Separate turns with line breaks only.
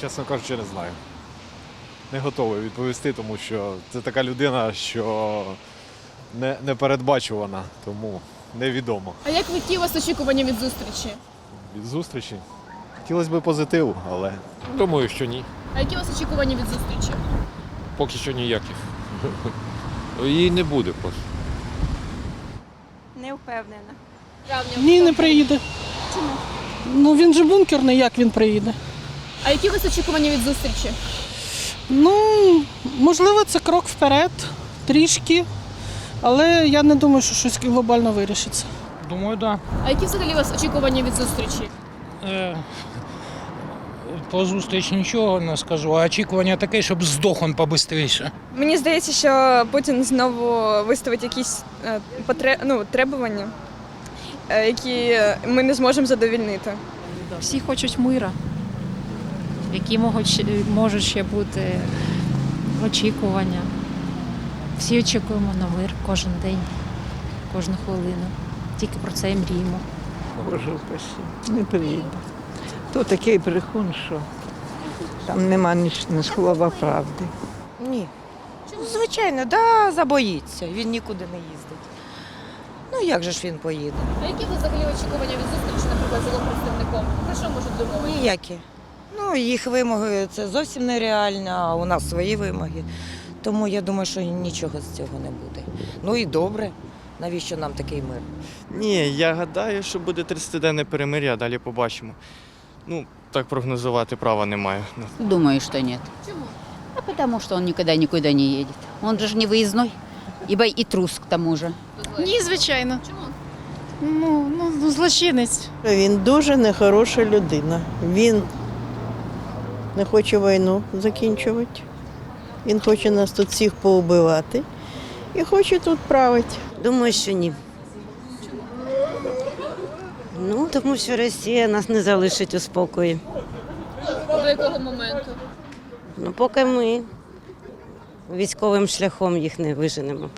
Чесно кажучи, не знаю. Не готовий відповісти, тому що це така людина, що не, непередбачувана, тому невідомо.
А як які у вас очікування від зустрічі?
Від зустрічі. Хотілося б позитиву, але
Думаю, що ні.
А які у вас очікування від зустрічі?
Поки що ніяких. Її не буде просто.
Не впевнена.
Ні, не приїде. Чому? Ну він же бункерний, як він приїде?
А які у вас очікування від зустрічі?
Ну, можливо, це крок вперед, трішки, але я не думаю, що щось глобально вирішиться.
Думаю, да.
А які взагалі у вас очікування від зустрічі?
Е, По зустріч нічого не скажу, а очікування таке, щоб здох він побистріше.
Мені здається, що Путін знову виставить якісь е, потре... ну, требування, е, які ми не зможемо задовільнити.
Всі хочуть мира, які можуть, можуть ще бути очікування. Всі очікуємо на мир кожен день, кожну хвилину. Тільки про це і мріємо.
Боже упасі, не приїде. То такий брехун, що там нема ні, ні слова правди.
Ні. Звичайно, да, забоїться. Він нікуди не їздить. Ну як же ж він поїде?
А які ви взагалі очікування від зустрічі, наприклад, з його представником? Про що можуть домовитися?
Ніякі. Ну, їх вимоги це зовсім нереально, а у нас свої вимоги. Тому я думаю, що нічого з цього не буде. Ну і добре. Навіщо нам такий мир?
Ні, я гадаю, що буде 30-денне перемир'я, а далі побачимо. Ну, так прогнозувати права немає.
Думаю, что нет.
Чому?
А потому что он никогда никуда не едет. Он же ж не выездной. Ибо и трус к тому же.
Ні, звичайно. Чому?
Ну, ну, злочинець.
Він дуже нехороша людина. Він не хоче війну закінчувати. Він хоче нас тут всіх поубивати і хоче тут правити.
Думаю, що ні. Ну, тому що Росія нас не залишить у спокої.
До якого моменту?
Ну, поки ми військовим шляхом їх не виженемо.